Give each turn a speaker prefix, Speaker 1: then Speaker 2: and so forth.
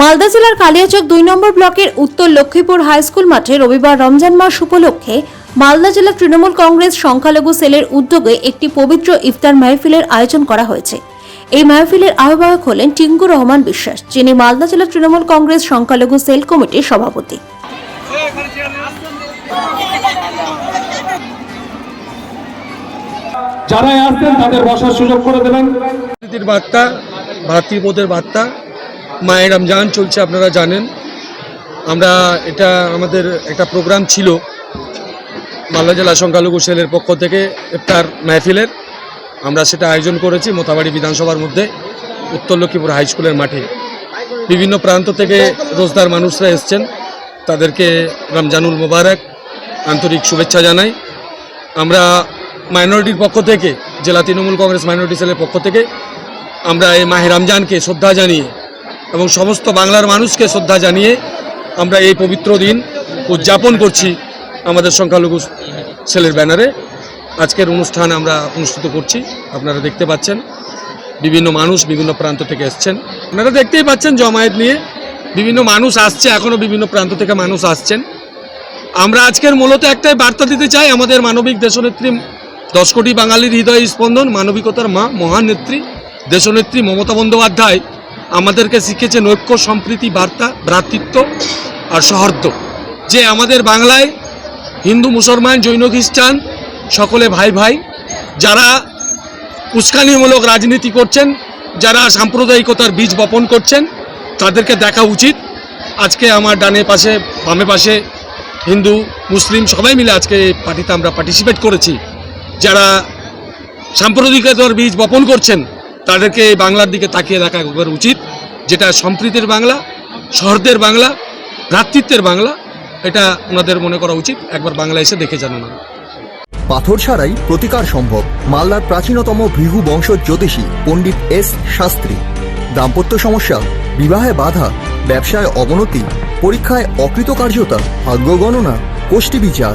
Speaker 1: মালদা জেলার কালিয়াচক দুই নম্বর ব্লকের উত্তর লক্ষ্মীপুর হাই স্কুল মাঠে রবিবার রমজান মাস উপলক্ষে মালদা জেলা তৃণমূল কংগ্রেস সংখ্যালঘু সেলের উদ্যোগে একটি পবিত্র ইফতার মাহফিলের আয়োজন করা হয়েছে। এই মাহফিলের আহ্বায়ক হলেন টিঙ্কু রহমান বিশ্বাস যিনি মালদা জেলা তৃণমূল কংগ্রেস সংখ্যালঘু সেল কমিটির সভাপতি।
Speaker 2: যারাই আসছেন তাদের বসার সুযোগ করে দেবেন।
Speaker 3: বার্তা ভাতৃবোধের বার্তা মায়ের রমজান চলছে, আপনারা জানেন। আমরা এটা আমাদের একটা প্রোগ্রাম ছিল মালদা জেলা সংখ্যালঘু সেলের পক্ষ থেকে ইফতার মাহফিলের। আমরা সেটা আয়োজন করেছি মোতাবাড়ি বিধানসভার মধ্যে, উত্তর লক্ষ্মীপুর হাই স্কুলের মাঠে। বিভিন্ন প্রান্ত থেকে রোজদার মানুষরা এসছেন। তাদেরকে রমজানুল মোবারক, আন্তরিক শুভেচ্ছা জানাই। আমরা মাইনরিটির পক্ষ থেকে, জেলা তৃণমূল কংগ্রেস মাইনরিটি সেলের পক্ষ থেকে আমরা এই মাহে রমজানকে শ্রদ্ধা জানিয়ে এবং সমস্ত বাংলার মানুষকে শ্রদ্ধা জানিয়ে আমরা এই পবিত্র দিন উদযাপন করছি আমাদের সংখ্যালঘু সেলের ব্যানারে। আজকের অনুষ্ঠান আমরা অনুষ্ঠিত করছি, আপনারা দেখতে পাচ্ছেন, বিভিন্ন মানুষ বিভিন্ন প্রান্ত থেকে এসছেন। আপনারা দেখতেই পাচ্ছেন জমায়েত নিয়ে বিভিন্ন মানুষ আসছে এখনও বিভিন্ন প্রান্ত থেকে মানুষ আসছেন। আমরা আজকের মূলত একটাই বার্তা দিতে চাই, আমাদের মানবিক দেশনেত্রী দশ কোটি বাঙালির হৃদয় স্পন্দন, মানবিকতার মা মহান নেত্রী দেশনেত্রী মমতা বন্দ্যোপাধ্যায়। আমাদেরকে শিখেছে ঐক্য, সম্প্রীতি, বার্তা, ভ্রাতৃত্ব আর সহর্দ যে আমাদের বাংলায় হিন্দু, মুসলমান, জৈন, খ্রিস্টান সকলে ভাই ভাই, যারা উস্কানিমূলক রাজনীতি করছেন, যারা সাম্প্রদায়িকতার বীজ বপন করছেন, তাদেরকে দেখা উচিত। আজকে আমার ডানে পাশে, বামে পাশে হিন্দু, মুসলিম সবাই মিলে আজকে এই পার্টিতে আমরা পার্টিসিপেট করেছি। যারা সাম্প্রদায়িকতার বীজ বপন করছেন তাদেরকে এই বাংলার দিকে তাকিয়ে দেখা একবার উচিত। যেটা সম্প্রীতির বাংলা শহরদের বাংলা, ভ্রাতৃত্বের বাংলা, এটা ওনাদের মনে করা উচিত। একবার বাংলা এসে দেখে জানো না
Speaker 4: পাথর ছাড়াই প্রতিকার সম্ভব। মালদার প্রাচীনতম ভৃগু বংশ জ্যোতিষী পণ্ডিত এস শাস্ত্রী। দাম্পত্য সমস্যা, বিবাহে বাধা, ব্যবসায় অবনতি, পরীক্ষায় অকৃতকার্যতা, ভাগ্য গণনা গোষ্ঠী বিচার